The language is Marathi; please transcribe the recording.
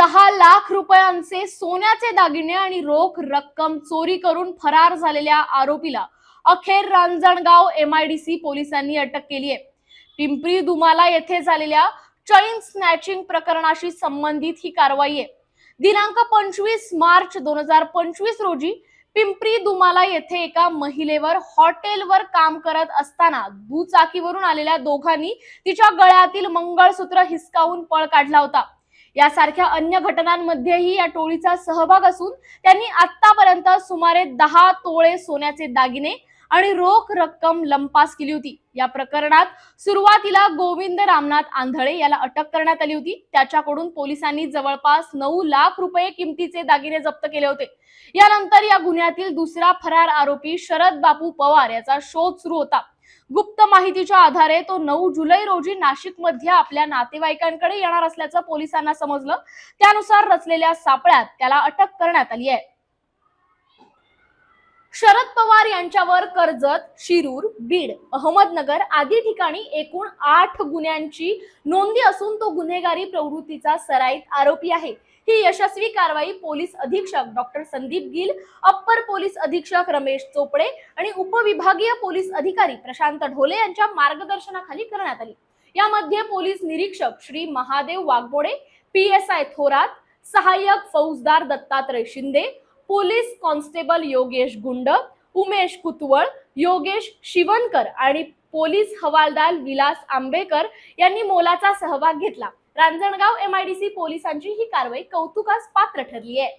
दहा लाख रुपयांचे सोन्याचे दागिने आणि रोख रक्कम चोरी करून फरार झालेल्या आरोपीला अखेर रांजणगाव एमआयडीसी पोलिसांनी अटक केली आहे. पिंपरी दुमाला येथे झालेल्या चैन स्नॅचिंग प्रकरणाशी संबंधित ही कारवाई आहे. दिनांक पंचवीस मार्च दोन हजार पंचवीस रोजी पिंपरी दुमाला येथे एका महिलेवर हॉटेलवर काम करत असताना दुचाकीवरून आलेल्या दोघांनी तिच्या गळ्यातील मंगळसूत्र हिसकावून पळ काढला होता. यासारख्या अन्य घटनांमध्येही या टोळीचा सहभाग असून त्यांनी आतापर्यंत सुमारे दहा तोळे सोन्याचे दागिने आणि रोख रक्कम लंपास केली होती. या प्रकरणात सुरुवातीला गोविंद रामनाथ आंधळे याला अटक करण्यात आली होती. त्याच्याकडून पोलिसांनी जवळपास नऊ लाख रुपये किमतीचे दागिने जप्त केले होते. यानंतर या गुन्ह्यातील दुसरा फरार आरोपी शरद बापू पवार याचा शोध सुरू होता. गुप्त माहितीच्या आधारे तो नऊ जुलै रोजी नाशिकमध्ये आपल्या नातेवाईकांकडे येणार असल्याचं पोलिसांना समजलं. त्यानुसार रचलेल्या सापळ्यात त्याला अटक करण्यात आली आहे. शरद पवार यांच्यावर कर्जत शिरूर बीड अहमदनगर आदी ठिकाणी एकूण आठ गुन्ह्यांची नोंदी असून तो गुन्हेगारी प्रवृत्तीचा सराईत आरोपी आहे. ही यशस्वी कारवाई पोलीस अधीक्षक doctor Sandeep Gill upper police अधीक्षक रमेश चोपडे आणि उपविभागीय पोलीस अधिकारी प्रशांत ढोले यांच्या मार्गदर्शनाखाली करण्यात आली. यामध्ये पोलीस निरीक्षक Shri Mahadev Waghmode P S I Thorat सहाय्यक फौजदार दत्तात्रय शिंदे पोलीस कॉन्स्टेबल योगेश गुंड उमेश कुतवळ योगेश शिवनकर आणि पोलीस हवालदार विलास आंबेकर यांनी मोलाचा सहभाग घेतला. रांजणगाव एमआयडीसी पोलिसांची ही कारवाई कौतुकास पात्र ठरली आहे